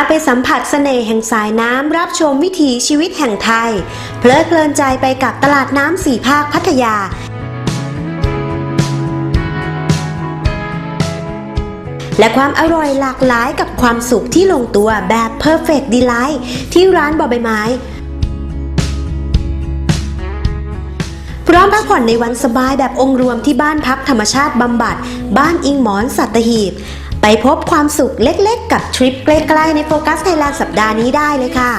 าไปสัมผัสเสน่ห์แห่งสายน้ำรับชมวิถีชีวิตแห่งไทย เพลิดเพลินใจไปกับตลาดน้ำสี่ภาคพัทยา และความอร่อยหลากหลายกับความสุขที่ลงตัวแบบ Perfect Delight ที่ร้านบอใบไม้พร้อมพักผ่อนในวันสบายแบบองค์รวมที่บ้านพักธรรมชาติบำบัด บ้านอิงหมอนสัตหีบ ไปพบความสุขเล็กๆ กับทริปใกล้ๆในโฟกัสไทยแลนด์สัปดาห์นี้ได้เลยค่ะ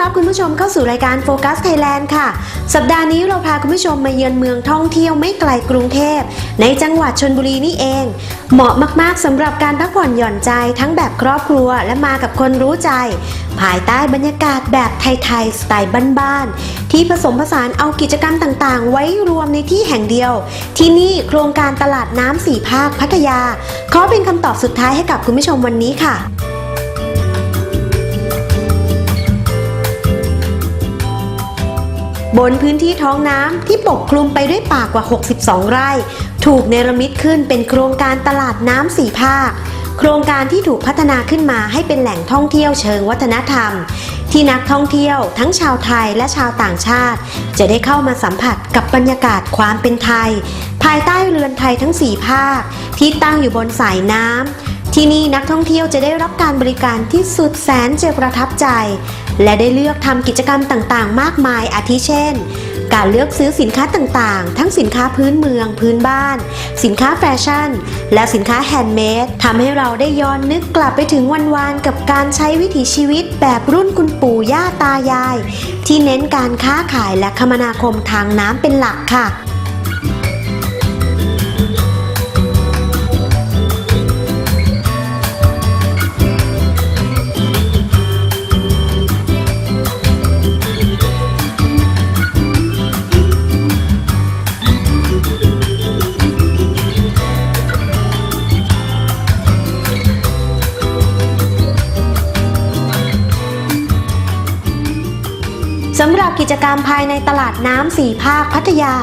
รับคุณผู้ชมเข้าสู่รายการโฟกัสไทยแลนด์ค่ะ สัปดาห์นี้เราพาคุณผู้ชมมาเยือนเมืองท่องเที่ยวไม่ไกลกรุงเทพ ในจังหวัดชนบุรีนี่เอง เหมาะมากๆสำหรับการพักผ่อนหย่อนใจทั้งแบบครอบครัวและมากับคนรู้ใจ ภายใต้บรรยากาศแบบไทยๆสไตล์บ้านๆที่ผสมผสานเอากิจกรรมต่างๆ ไว้รวมในที่แห่งเดียว ที่นี่โครงการตลาดน้ำสี่ภาคพัทยาขอเป็นคำตอบสุดท้ายให้กับคุณผู้ชมวันนี้ค่ะ บนพื้นที่ท้องน้ำที่ปกคลุมไปด้วยป่ากว่า 62 ไร่ ถูกเนรมิตขึ้นเป็นโครงการตลาดน้ำสี่ภาค โครงการที่ถูกพัฒนาขึ้นมาให้เป็นแหล่งท่องเที่ยวเชิงวัฒนธรรม ที่นักท่องเที่ยวทั้งชาวไทยและชาวต่างชาติ จะได้เข้ามาสัมผัสกับบรรยากาศความเป็นไทย ภายใต้เรือนไทยทั้งสี่ภาค ที่ตั้งอยู่บนสายน้ำที่นี่นักท่องเที่ยวจะได้รับการบริการที่สุดแสนจะประทับใจ และได้เลือกทำกิจกรรมต่างๆ มากมายอาทิเช่น การเลือกซื้อสินค้าต่างๆ ทั้งสินค้าพื้นเมือง พื้นบ้าน สินค้าแฟชั่น และสินค้าแฮนด์เมดทำให้เราได้ย้อนนึกกลับไปถึงวันๆ กับการใช้วิถีชีวิตแบบรุ่นคุณปู่ย่าตายาย ที่เน้นการค้าขายและคมนาคมทางน้ำเป็นหลักค่ะ กิจกรรมภายในตลาดน้ำสี่ภาคพัทยา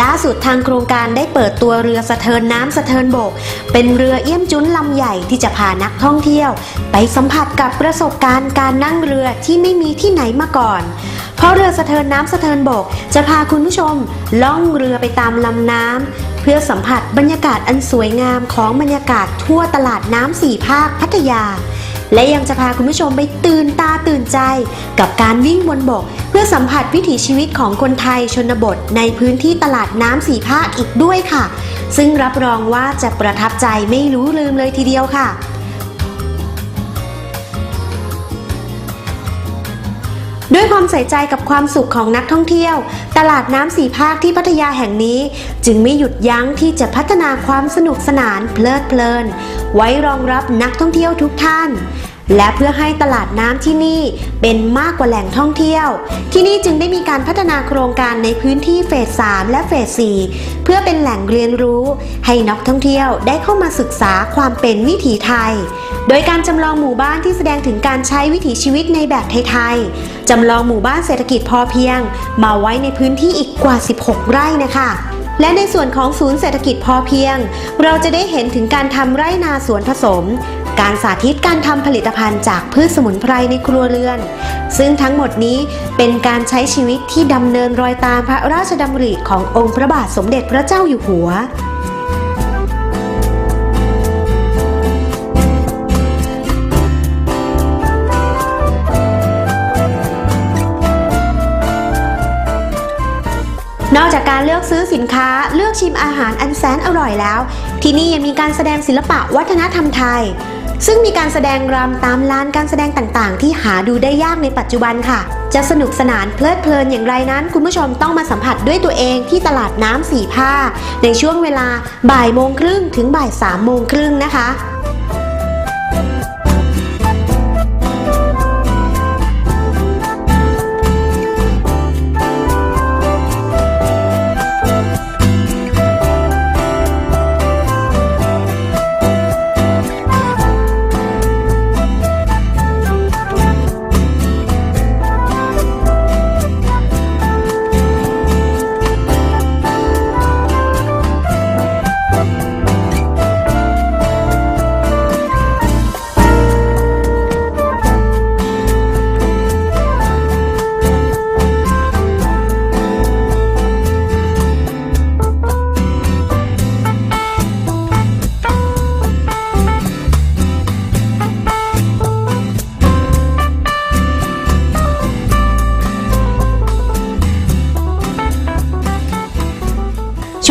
ล่าสุดทางโครงการได้เปิดตัวเรือสะเทินน้ำสะเทินบก เป็นเรือเอี้ยมจุ้นลำใหญ่ที่จะพานักท่องเที่ยว ไปสัมผัสกับประสบการณ์การนั่งเรือที่ไม่มีที่ไหนมาก่อนเพราะเรือสะเทินน้ำสะเทินบก จะพาคุณผู้ชมล่องเรือไปตามลำน้ำเพื่อสัมผัสบรรยากาศอันสวยงามของบรรยากาศทั่วตลาดน้ำสี่ภาคพัทยา และยังจะพาคุณผู้ชมไปตื่นตาตื่นใจ กับการวิ่งบนบก เพื่อสัมผัสวิถีชีวิตของคนไทยชนบทในพื้นที่ตลาดน้ำสีภาคอีกด้วยค่ะ ซึ่งรับรองว่าจะประทับใจไม่รู้ลืมเลยทีเดียวค่ะ ด้วยความใส่ใจกับความสุขของนักท่องเที่ยว ตลาดน้ำสี่ภาคที่พัทยาแห่งนี้ จึงไม่หยุดยั้งที่จะพัฒนาความสนุกสนานเพลิดเพลิน ไว้รองรับนักท่องเที่ยวทุกท่าน และเพื่อให้ตลาดน้ำที่นี่เป็นมากกว่าแหล่งท่องเที่ยว ที่นี่จึงได้มีการพัฒนาโครงการในพื้นที่เฟส 3 และเฟส 4 เพื่อเป็นแหล่งเรียนรู้ ให้นักท่องเที่ยวได้เข้ามาศึกษาความเป็นวิถีไทย โดยการจำลองหมู่บ้านที่แสดงถึงการใช้วิถีชีวิตในแบบไทยๆจำลองหมู่บ้านเศรษฐกิจพอเพียง มาไว้ในพื้นที่อีกกว่า 16 ไร่นะคะและในส่วนของศูนย์เศรษฐกิจพอเพียง เราจะได้เห็นถึงการทำไร่นาสวนผสม การสาธิตการทำผลิตภัณฑ์จากพืชสมุนไพรในครัวเรือน ซึ่งทั้งหมดนี้เป็นการใช้ชีวิตที่ดำเนินรอยตามพระราชดำริขององค์พระบาทสมเด็จพระเจ้าอยู่หัวนอกจากการเลือกซื้อสินค้าเลือกชิมอาหารอันแสนอร่อยแล้ว ที่นี่ยังมีการแสดงศิลปะวัฒนธรรมไทย ซึ่งมีการแสดงรำตามลานการแสดงต่างๆ ที่หาดูได้ยากในปัจจุบันค่ะ จะสนุกสนานเพลิดเพลินอย่างไรนั้น คุณผู้ชมต้องมาสัมผัสด้วยตัวเองที่ตลาดน้ำสีผ้า ในช่วงเวลาบ่ายโมงครึ่งถึงบ่ายสามโมงครึ่งนะคะ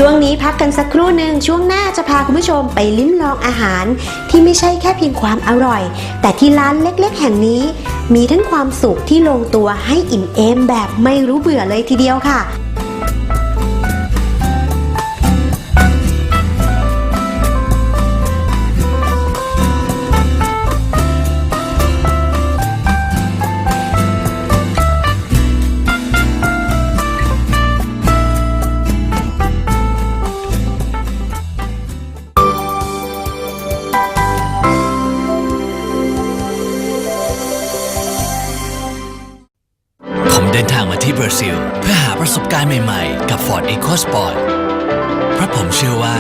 ช่วงนี้พักกันสักครู่หนึ่งช่วงหน้าจะพาคุณผู้ชมไปลิ้มลองอาหาร ที่ไม่ใช่แค่เพียงความอร่อย แต่ที่ร้านเล็กๆ แห่งนี้ มีทั้งความสุขที่ลงตัวให้อิ่มเอมแบบไม่รู้เบื่อเลยทีเดียวค่ะ นทางมาที่บราซิล เพื่อหาประสบการณ์ใหม่ๆ กับ Ford EcoSport เพราะผมเชื่อว่า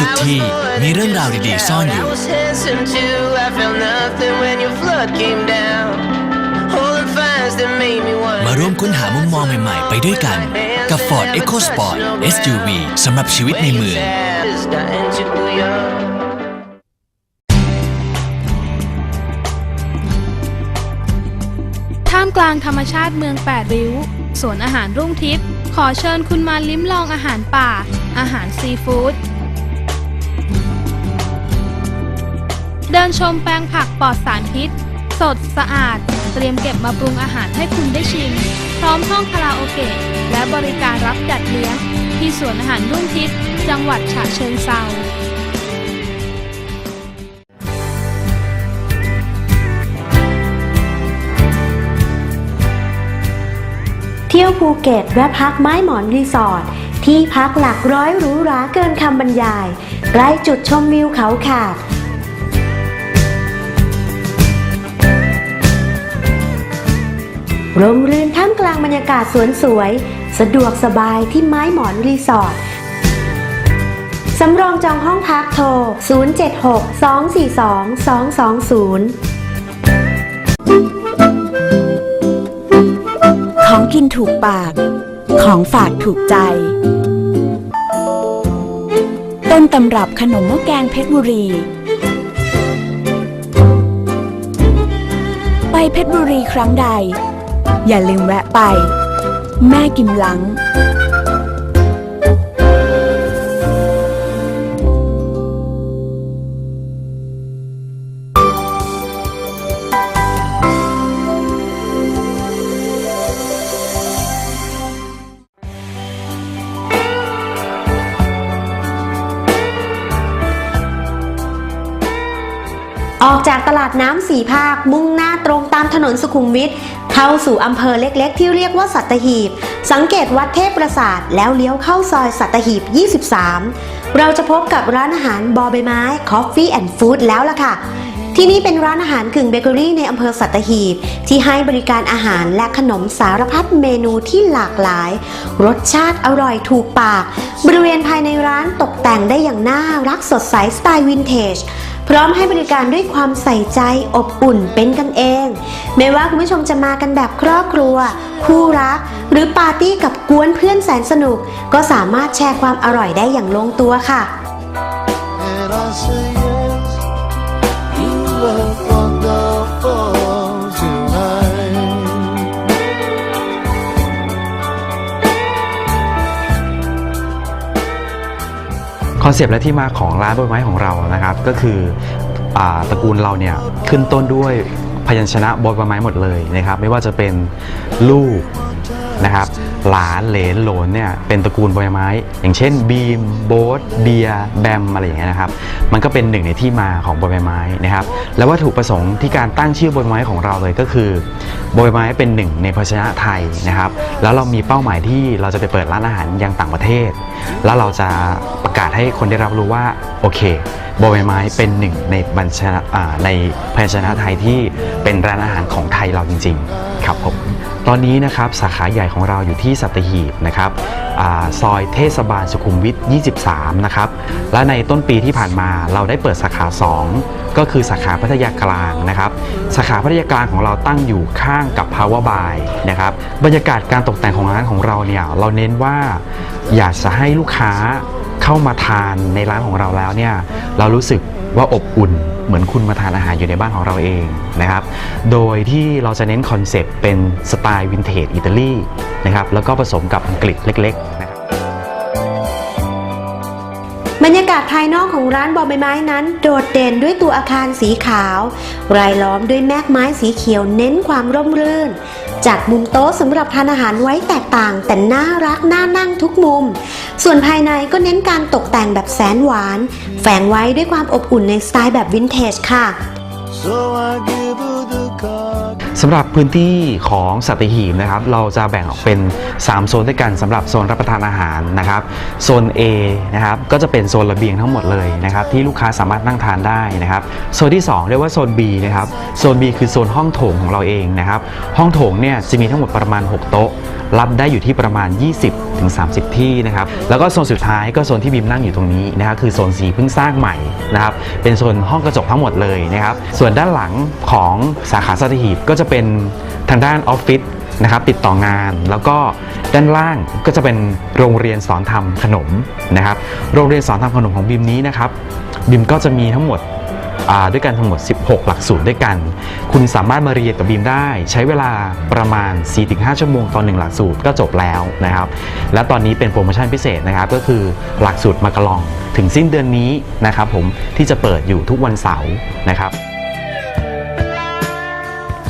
ทุกๆที่มีเรื่องราวดี ๆ ซ่อนอยู่ มาร่วมค้นหามุมมองใหม่ๆ ไปด้วยกัน กับ Ford EcoSport SUV สำหรับชีวิตในเมือง ลางธรรมชาติเมืองแปดริ้ว สวนอาหารรุ่งทิพย์ขอเชิญคุณมาลิ้มลองอาหารป่า อาหารซีฟู้ดเดินชมแปลงผักปลอดสารพิษ สดสะอาด เตรียมเก็บมาปรุงอาหารให้คุณได้ชิม พร้อมห้องคาราโอเกะและบริการรับจัดเลี้ยง ที่สวนอาหารรุ่งทิพย์จังหวัดฉะเชิงเทรา เที่ยวภูเก็ตแวะพักไม้หมอนรีสอร์ทที่พักหลักร้อยหรูหราเกินคำบรรยาย ใกล้จุดชมวิวเขาขาด ร่มรื่นท่ามกลางบรรยากาศสวนสวย สะดวกสบายที่ไม้หมอนรีสอร์ทสำรองจองห้องพักโทร 076 242 220 ของกินถูกปาก ของฝากถูกใจ ต้นตำรับขนมหม้อแกงเพชรบุรี ไปเพชรบุรีครั้งใด อย่าลืมแวะไป แม่กิมหลังากตลาดน้ำสี่ภาค มุ่งหน้าตรงตามถนนสุขุมวิทเข้าสู่อำเภอเล็กๆ ที่เรียกว่าสัตหีบ สังเกตวัดเทพประสาท แล้วเลี้ยวเข้าซอยสัตหีบ 23 เราจะพบกับร้านอาหารบอใบไม้ Coffee and Food แล้วล่ะค่ะที่นี่เป็นร้านอาหารกึ่งเบเกอรี่ในอำเภอสัตหีบ ที่ให้บริการอาหารและขนมสารพัดเมนูที่หลากหลาย รสชาติอร่อยถูกปาก บริเวณภายในร้านตกแต่งได้อย่างน่ารักสดใสสไตล์วินเทจ พร้อมให้บริการด้วยความใส่ใจอบอุ่นเป็นกันเอง ไม่ว่าคุณผู้ชมจะมากันแบบครอบครัว คู่รัก หรือปาร์ตี้กับกวนเพื่อนแสนสนุก ก็สามารถแชร์ความอร่อยได้อย่างลงตัวค่ะ คอนเซปต์และที่มาของร้านใบไม้ของเรานะครับก็คืออตระกูลเราเนี่ยขึ้นต้นด้วยพยัญชนะบนใบไม้หมดเลยนะครับ ไม่ว่าจะเป็นลูกนะครับ หลานเหลนโหลนเนี่ยเป็นตระกูลใบไม้ อย่างเช่นบีมโบ๊ทเบียแบมอะไรอย่างเงี้ยนะครับมันก็เป็นหนึ่งในที่มาของใบไม้นะครับและวัตถุประสงค์ที่การตั้งชื่อใบไม้ของเราเลยก็คือใบไม้เป็นหนึ่งในภาชนะไทยนะครับแล้วเรามีเป้าหมายที่เราจะไปเปิดร้านอาหารยังต่างประเทศ แล้วเราจะประกาศให้คนได้รับรู้ว่าโอเคบใบไม้เป็นหนึ่งในบัญชาในภาชนะไทยที่เป็นร้านอาหารของไทยเราจริง ๆ ครับผม ตอนนี้นะครับสาขาใหญ่ของเราอยู่ที่สัตหีบนะครับอซอยเทศบาลสุขุมวิท 23 นะครับ และในต้นปีที่ผ่านมาเราได้เปิดสาขา 2 ก็คือสาขาพัทยากลางนะครับ สาขาพัทยากลางของเราตั้งอยู่ข้างกับ Power By นะครับ บรรยากาศการตกแต่งของร้านของเราเนี่ยเราเน้นว่าอยากจะให้ลูกค้าเข้ามาทานในร้านของเราแล้วเนี่ยเรารู้สึก ว่าอบอุ่นเหมือนคุณมาทานอาหารอยู่ในบ้านของเราเองนะครับ โดยที่เราจะเน้นคอนเซปต์เป็นสไตล์วินเทจอิตาลีนะครับแล้วก็ผสมกับอังกฤษเล็กๆนะครับบรรยากาศภายนอกของร้านบอใบไม้นั้น โดดเด่นด้วยตัวอาคารสีขาว รายล้อมด้วยแมกไม้สีเขียวเน้นความร่มรื่น จัดมุมโต๊ะสำหรับทานอาหารไว้แตกต่าง แต่น่ารักน่านั่งทุกมุม ส่วนภายในก็เน้นการตกแต่งแบบแสนหวาน แฝงไว้ด้วยความอบอุ่นในสไตล์แบบวินเทจค่ะ So I give. สำหรับพื้นที่ของสัตหีบนะครับเราจะแบ่งออกเป็น 3 โซนด้วยกันสำหรับโซนรับประทานอาหารนะครับโซน A นะครับก็จะเป็นโซนระเบียงทั้งหมดเลยนะครับที่ลูกค้าสามารถนั่งทานได้นะครับโซนที่ 2 เรียกว่าโซน B นะครับโซน B คือโซนห้องโถงของเราเองนะครับห้องโถงเนี่ยจะมีทั้งหมดประมาณ 6 โต๊ะ รับได้อยู่ที่ประมาณ 20ถึง30 ที่นะครับแล้วก็โซนสุดท้ายก็โซนที่บีมนั่งอยู่ตรงนี้นะครับคือโซนสีเพิ่งสร้างใหม่นะครับเป็นโซนห้องกระจกทั้งหมดเลยนะครับส่วนด้านหลังของสาขาสัตหีบก็จะเป็นทางด้านออฟฟิศนะครับติดต่องาน แล้วก็ด้านล่างก็จะเป็นโรงเรียนสอนทำขนมนะครับ โรงเรียนสอนทำขนมของบีมนี้นะครับบีมก็จะมีทั้งหมดด้วยกันทั้งหมด 16 หลักสูตรด้วยกัน คุณสามารถมาเรียนกับบีมได้ ใช้เวลาประมาณ 4-5 ชั่วโมงตอนหนึ่งหลักสูตรก็จบแล้วนะครับ และตอนนี้เป็นโปรโมชั่นพิเศษนะครับ ก็คือหลักสูตรมากะลองถึงสิ้นเดือนนี้นะครับผมที่จะเปิดอยู่ทุกวันเสาร์นะครับ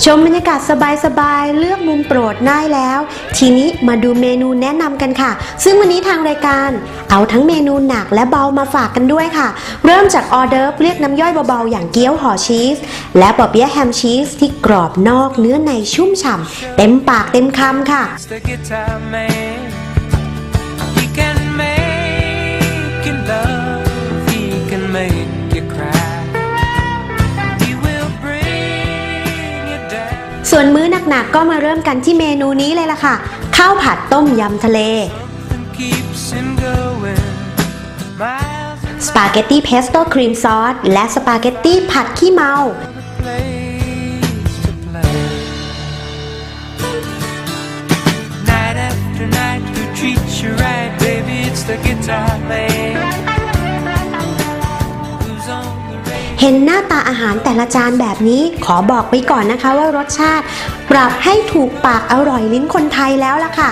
ชมบรรยากาศสบายๆ เลือกมุมโปรดได้แล้ว ทีนี้มาดูเมนูแนะนำกันค่ะ ซึ่งวันนี้ทางรายการ เอาทั้งเมนูหนักและเบามาฝากกันด้วยค่ะ เริ่มจากออเดอร์เรียกน้ำย่อยเบาๆ อย่างเกี๊ยวห่อชีส และปอเปี๊ยะแฮมชีสที่กรอบนอกเนื้อในชุ่มฉ่ำเต็มปากเต็มคำค่ะ นมื้อหนักๆก็มาเริ่มกันที่เมนูนี้เลยล่ะค่ะ ข้าวผัดต้มยำทะเล สปาเกตตี้เพสโต้ครีมซอส และสปาเกตตี้ผัดขี้เมา The guitar player. เห็นหน้าตาอาหารแต่ละจานแบบนี้ขอบอกไปก่อนนะคะว่ารสชาติ ปรับให้ถูกปากอร่อยลิ้นคนไทยแล้วล่ะค่ะ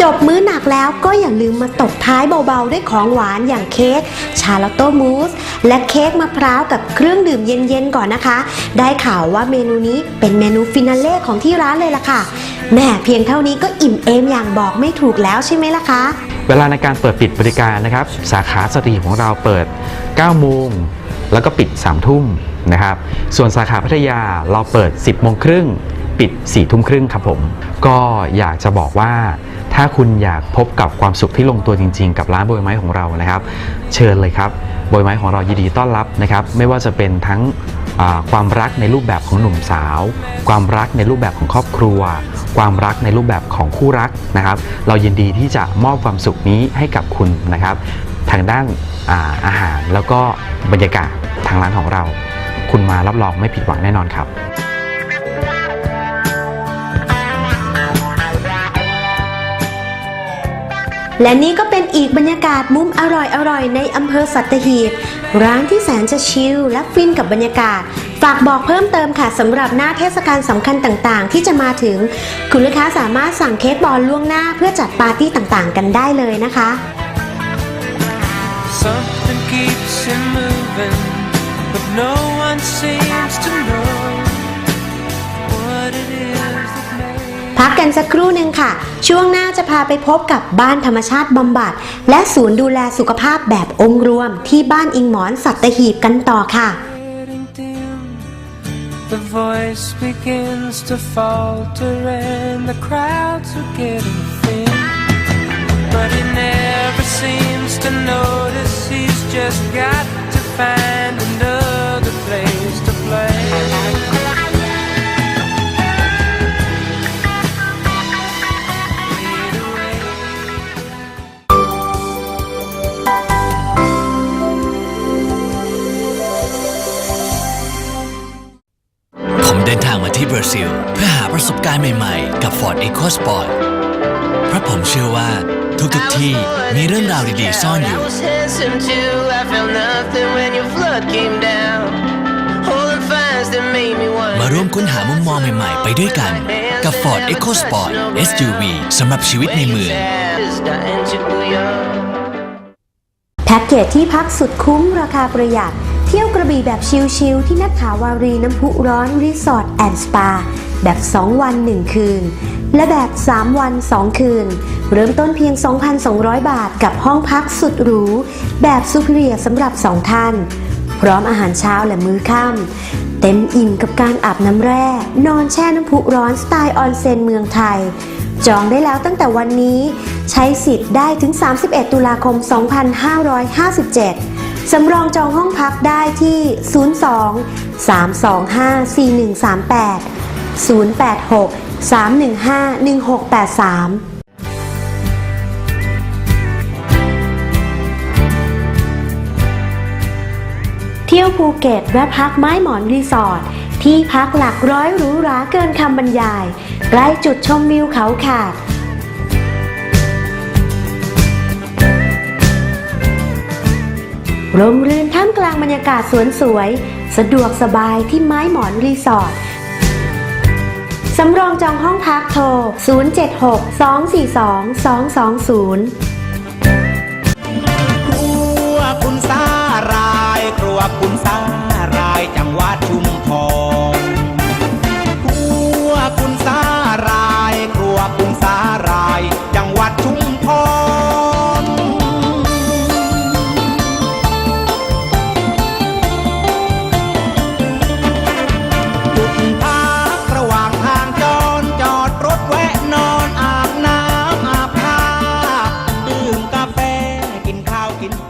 จบมื้อหนักแล้วก็อย่าลืมมาตบท้ายเบาๆ ด้วยของหวานอย่างเค้กชาลอตโต้มูส และเค้กมะพร้าวกับเครื่องดื่มเย็นๆก่อนนะคะ ได้ข่าวว่าเมนูนี้เป็นเมนูฟินาเล่ของที่ร้านเลยล่ะค่ะแม่เพียงเท่านี้ก็อิ่มเอมอย่างบอกไม่ถูกแล้วใช่ไหมล่ะคะ เวลาในการเปิดปิดบริการนะครับ สาขาสตรีของเราเปิด 9 โมง แล้วก็ปิด3ทุ่มนะครับ ส่วนสาขาพัทยาเราเปิด 10โมงครึ่งปิด4ทุ่มครึ่งครับผม ก็อยากจะบอกว่าถ้าคุณอยากพบกับความสุขที่ลงตัวจริง ๆ กับร้านบยไม้ของเรานะครับ เชิญเลยครับบยไม้ของเรายินดีต้อนรับนะครับ ไม่ว่าจะเป็นทั้งความรักในรูปแบบของหนุ่มสาว ความรักในรูปแบบของครอบครัว ความรักในรูปแบบของคู่รักนะครับ เรายินดีที่จะมอบความสุขนี้ให้กับคุณนะครับ ทางด้านอาอาหารแล้วก็บรรยากาศทางร้านของเรา คุณมารับรองไม่ผิดหวังแน่นอนครับ และนี่ก็เป็นอีกบรรยากาศมุมอร่อยๆในอำเภอสัตหีบร้านที่แสนจะชิลและฟินกับบรรยากาศ ฝากบอกเพิ่มเติมค่ะสำหรับหน้าเทศกาลสำคัญต่างๆ ที่จะมาถึง คุณลูกค้าสามารถสั่งเค้กบอลล่วงหน้าเพื่อจัดปาร์ตี้ต่างๆ กันได้เลยนะคะ Something keeps you moving, but no one seems to know what it is that makes. พักกันสักครู่หนึ่งค่ะ ช่วงหน้าจะพาไปพบกับบ้านธรรมชาติบำบัด และศูนย์ดูแลสุขภาพแบบองค์รวมที่บ้านอิงหมอนสัตหีบกันต่อค่ะ Getting dim, the voice begins to falter and the crowds are getting thin. But he never seems to notice he's just got to find another place to play. Fade away. ผมเดินทางมาที่บราซิล เพื่อหาประสบการณ์ใหม่ๆ กับ Ford EcoSport เพราะผมเชื่อว่า ทุกๆที่มีเรื่องราวดีๆซ่อนอยู่ I was handsome too. I felt nothing when your flood came down. Holding fires that made me wonder. มาร่วมค้นหามุมมองใหม่ๆ ไปด้วยกัน กับ Ford EcoSport SUV สำหรับชีวิตในเมือง Starting to young. แพ็กเกจที่พักสุดคุ้มราคาประหยัด เที่ยวกระบี่แบบชิลๆที่นักขาวารีน้ำพุร้อน รีสอร์ทแอนด์สปา แบบ 2 วัน 1 คืน และแบบ 3 วัน 2 คืน เริ่มต้นเพียง 2,200 บาทกับห้องพักสุดหรู แบบซูเปอร์เรียสำหรับ 2 ท่าน พร้อมอาหารเช้าและมื้อค่ำเต็มอิ่มกับการอาบน้ำแร่ นอนแช่น้ำพุร้อนสไตล์ออนเซ็นเมืองไทย จองได้แล้วตั้งแต่วันนี้ ใช้สิทธิ์ได้ถึง 31 ตุลาคม 2557สำรองจองห้องพักได้ที่ 02 325 4138 086 315 1683เที่ยวภูเก็ตแวะพักไม้หมอนรีสอร์ทที่พักหลักร้อยหรูหราเกินคำบรรยาย ใกล้จุดชมวิวเขาขาด ร่มรื่นท่ามกลางบรรยากาศสวนสวย สะดวกสบายที่ไม้หมอนรีสอร์ท สำรองจองห้องพักโทร 076 242 220ครัวคุณสารายครัวคุณสา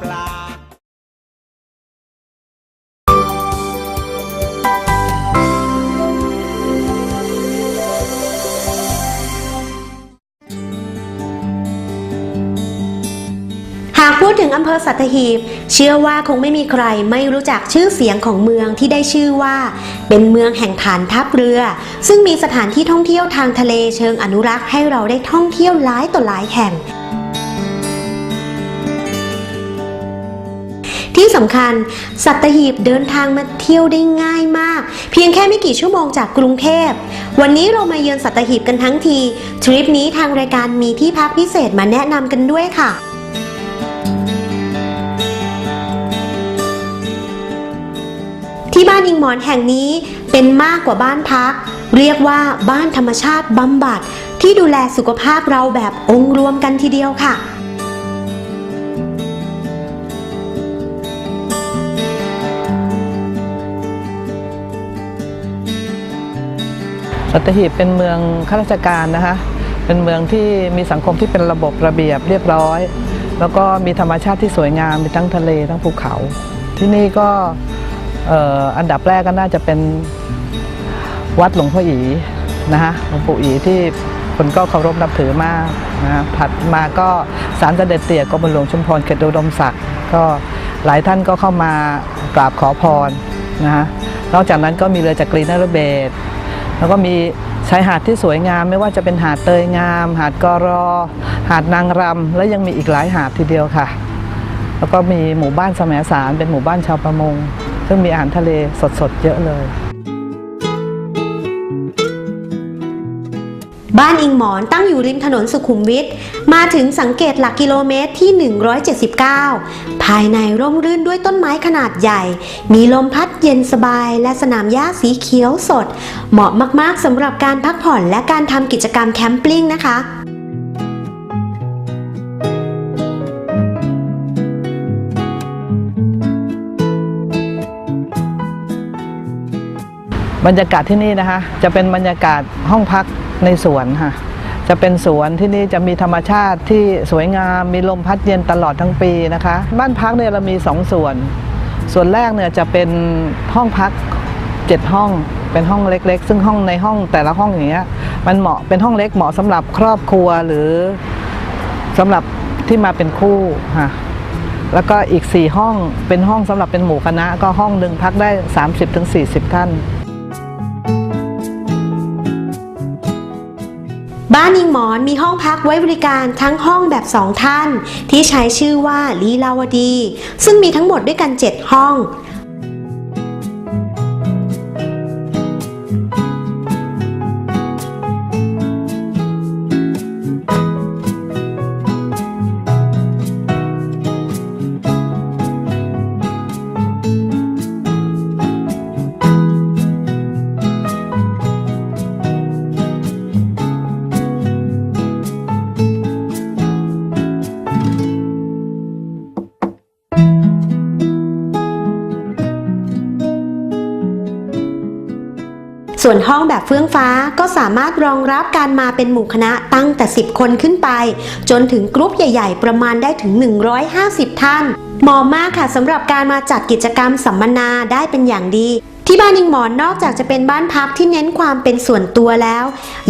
ปลาหากพูดถึงอำเภอสัตหีบ เชื่อว่าคงไม่มีใครไม่รู้จักชื่อเสียงของเมืองที่ได้ชื่อว่า เป็นเมืองแห่งฐานทัพเรือ ซึ่งมีสถานที่ท่องเที่ยวทางทะเลเชิงอนุรักษ์ให้เราได้ท่องเที่ยวหลายต่อหลายแห่ง ที่สำคัญ สัตหีบเดินทางมาเที่ยวได้ง่ายมาก เพียงแค่ไม่กี่ชั่วโมงจากกรุงเทพ วันนี้เรามาเยือนสัตหีบกันทั้งที ทริปนี้ทางรายการมีที่พักพิเศษมาแนะนำกันด้วยค่ะที่บ้านอิงหมอนแห่งนี้เป็นมากกว่าบ้านพัก เรียกว่าบ้านธรรมชาติบำบัด ที่ดูแลสุขภาพเราแบบองค์รวมกันทีเดียวค่ะ สัตหีบเป็นเมืองข้าราชการนะคะ เป็นเมืองที่มีสังคมที่เป็นระบบระเบียบเรียบร้อย แล้วก็มีธรรมชาติที่สวยงามมีทั้งทะเลทั้งภูเขา ที่นี่ก็อันดับแรกก็น่าจะเป็นวัดหลวงพ่ออีนะคะหลวงปู่อีที่คนก็เคารพนับถือมากนะฮะถัดมาก็ศาลเสด็จเตี่ยกรมหลวงชุมพรเขตอุดมศักดิ์ก็หลายท่านก็เข้ามากราบขอพรนะฮะนอกจากนั้นก็มีเรือจักรีนรเบศ แล้วก็มีชายหาดที่สวยงามไม่ว่าจะเป็นหาดเตยงาม หาดกอรอ หาดนางรำและยังมีอีกหลายหาดทีเดียวค่ะ แล้วก็มีหมู่บ้านสมสารเป็นหมู่บ้านชาวประมง ซึ่งมีอาหารทะเลสดๆเยอะเลย บ้านอิงหมอนตั้งอยู่ริมถนนสุขุมวิทมาถึงสังเกตหลักกิโลเมตรที่ 179 ภายในร่มรื่นด้วยต้นไม้ขนาดใหญ่ มีลมพัดเย็นสบาย และสนามหญ้าสีเขียวสด เหมาะมากๆสำหรับการพักผ่อนและการทำกิจกรรมแคมปิ้งนะคะบรรยากาศที่นี่นะคะ จะเป็นบรรยากาศห้องพัก ในสวนค่ะจะเป็นสวนที่นี่จะมีธรรมชาติที่สวยงามมีลมพัดเย็นตลอดทั้งปีนะคะ บ้านพักเนี่ยเรามีสองส่วน ส่วนแรกเนี่ยจะเป็นห้องพักเจ็ดห้องเป็นห้องเล็ก ๆ ซึ่งห้องในห้องแต่ละห้องอย่างเงี้ยมันเหมาะเป็นห้องเล็กเหมาะสำหรับครอบครัวหรือสำหรับที่มาเป็นคู่ค่ะแล้วก็อีก 4 ห้องเป็นห้องสำหรับเป็นหมู่คณะ ก็ห้องหนึ่งพักได้ 30-40 ท่าน บ้านอิงหมอนมีห้องพักไว้บริการทั้งห้องแบบสองท่าน ที่ใช้ชื่อว่าลีลาวดี ซึ่งมีทั้งหมดด้วยกัน 7 ห้อง ส่วนห้องแบบเฟื่องฟ้าก็สามารถรองรับการมาเป็นหมู่คณะตั้งแต่ 10 คนขึ้นไป จนถึงกรุ๊ปใหญ่ ๆ ประมาณได้ถึง 150 ท่านเหมาะมากค่ะสำหรับการมาจัดกิจกรรมสัมมนาได้เป็นอย่างดี ที่บ้านอิงหมอนนอกจากจะเป็นบ้านพักที่เน้นความเป็นส่วนตัวแล้ว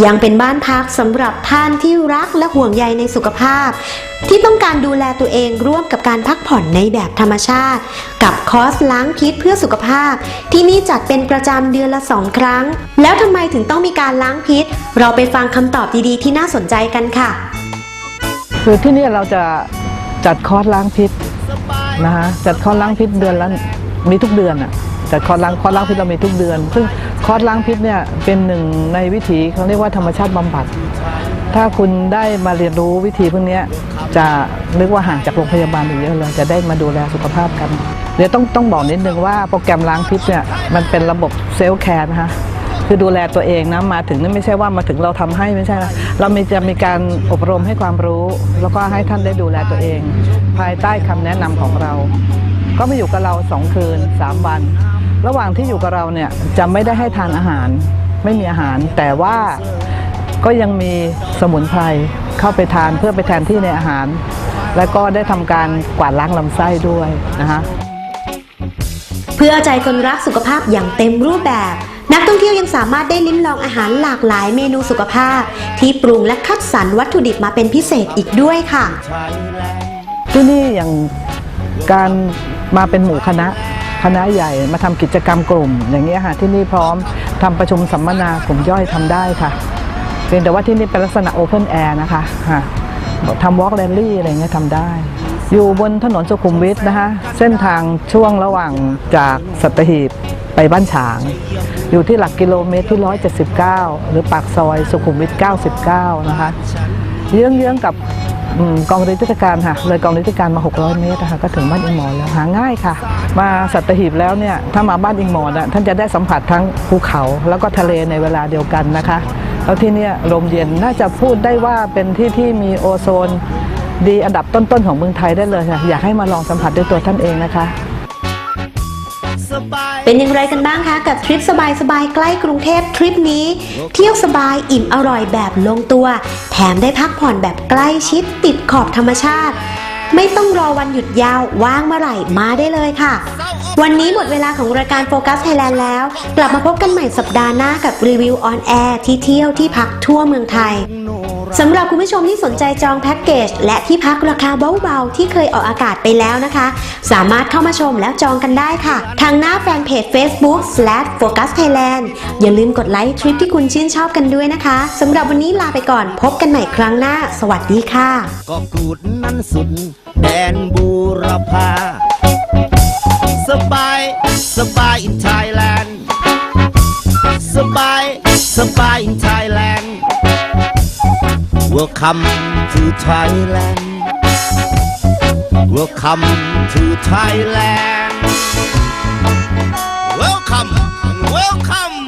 ยังเป็นบ้านพักสำหรับท่านที่รักและห่วงใยในสุขภาพ ที่ต้องการดูแลตัวเองร่วมกับการพักผ่อนในแบบธรรมชาติ กับคอร์สล้างพิษเพื่อสุขภาพ ที่นี่จัดเป็นประจำเดือนละสองครั้ง แล้วทำไมถึงต้องมีการล้างพิษ เราไปฟังคำตอบดีๆ ที่น่าสนใจกันค่ะ คือที่นี่เราจะจัดคอร์สล้างพิษนะคะจัดคอร์สล้างพิษเดือนละมีทุกเดือนอะ จัดคอร์สล้างคอร์สล้างพิษเรามีทุกเดือน ซึ่งคอร์สล้างพิษเนี่ยเป็นหนึ่งในวิถีเขาเรียกว่าธรรมชาติบำบัด ถ้าคุณได้มาเรียนรู้วิธีพวกนี้จะนึกว่าห่างจากโรงพยาบาลอีกเยอะเลยจะได้มาดูแลสุขภาพกันเดี๋ยวต้องต้องบอกนิดนึงว่าโปรแกรมล้างพิษเนี่ยมันเป็นระบบเซลล์แคร์นะคะคือดูแลตัวเองนะมาถึงนี่ไม่ใช่ว่ามาถึงเราทำให้ไม่ใช่นะเรามีจะมีการอบรมให้ความรู้ แล้วก็ให้ท่านได้ดูแลตัวเอง ภายใต้คำแนะนำของเรา ก็มาอยู่กับเราสองคืนสามวัน ระหว่างที่อยู่กับเราเนี่ยจะไม่ได้ให้ทานอาหารไม่มีอาหาร แต่ว่าก็ยังมีสมุนไพรเข้าไปทานเพื่อไปแทนที่ในอาหาร แล้วก็ได้ทำการกวาดล้างลำไส้ด้วยนะคะเพื่อเอาใจคนรักสุขภาพอย่างเต็มรูปแบบ นักท่องเที่ยวยังสามารถได้ลิ้มลองอาหารหลากหลายเมนูสุขภาพ ที่ปรุงและคัดสรรวัตถุดิบมาเป็นพิเศษอีกด้วยค่ะที่นี่อย่างการ มาเป็นหมู่คณะคณะใหญ่มาทำกิจกรรมกลุ่ม อย่างเงี้ยค่ะที่นี่พร้อมทำประชุมสัมมนากลุ่มย่อยทำได้ค่ะเพียงแต่ว่าที่นี่เป็นลักษณะโอเพนแอร์นะคะค่ะทำวอล์กแรลลี่อะไรเงี้ยทำได้ อยู่บนถนนสุขุมวิทนะคะ เส้นทางช่วงระหว่างจากสัตหีบไปบ้านฉาง อยู่ที่หลักกิโลเมตรที่ 179 หรือปากซอยสุขุมวิท 99 นะคะ เยื้องๆกับ กองเรือยุทธการค่ะเลยกองเรือยุทธการมา 600 เมตรนะคะก็ถึงบ้านอิงหมอนแล้วหาง่ายค่ะ มาสัตหีบแล้วเนี่ยถ้ามาบ้านอิงหมอนะท่านจะได้สัมผัสทั้งภูเขาแล้วก็ทะเลในเวลาเดียวกันนะคะแล้วที่เนี่ยลมเย็นน่าจะพูดได้ว่าเป็นที่ที่มีโอโซน ดีอันดับต้นๆของเมืองไทยได้เลยค่ะอยากให้มาลองสัมผัสด้วยตัวท่านเองนะคะ เป็นอย่างไรกันบ้างคะกับทริปสบายๆใกล้กรุงเทพทริปนี้ เที่ยวสบายอิ่มอร่อยแบบลงตัว แถมได้พักผ่อนแบบใกล้ชิดติดขอบธรรมชาติ ไม่ต้องรอวันหยุดยาวว่างเมื่อไหร่มาได้เลยค่ะ วันนี้หมดเวลาของรายการโฟกัสไทยแลนด์แล้ว กลับมาพบกันใหม่สัปดาห์หน้ากับรีวิวออนแอร์ที่เที่ยวที่พักทั่วเมืองไทย สำหรับคุณผู้ชมที่สนใจจองแพ็กเกจและที่พักราคาเบาๆที่เคยออกอากาศไปแล้วนะคะ สามารถเข้ามาชมแล้วจองกันได้ค่ะ ทางหน้าแฟนเพจ Facebook Focus Thailand อย่าลืมกดไลค์ทริปที่คุณชื่นชอบกันด้วยนะคะสำหรับวันนี้ลาไปก่อนพบกันใหม่ครั้งหน้า สวัสดีค่ะก็กูดนั้นสุดแดนบูรพาสบายสบาย in Thailand สบายสบาย in Thailand Welcome to Thailand Welcome to Thailand Welcome and welcome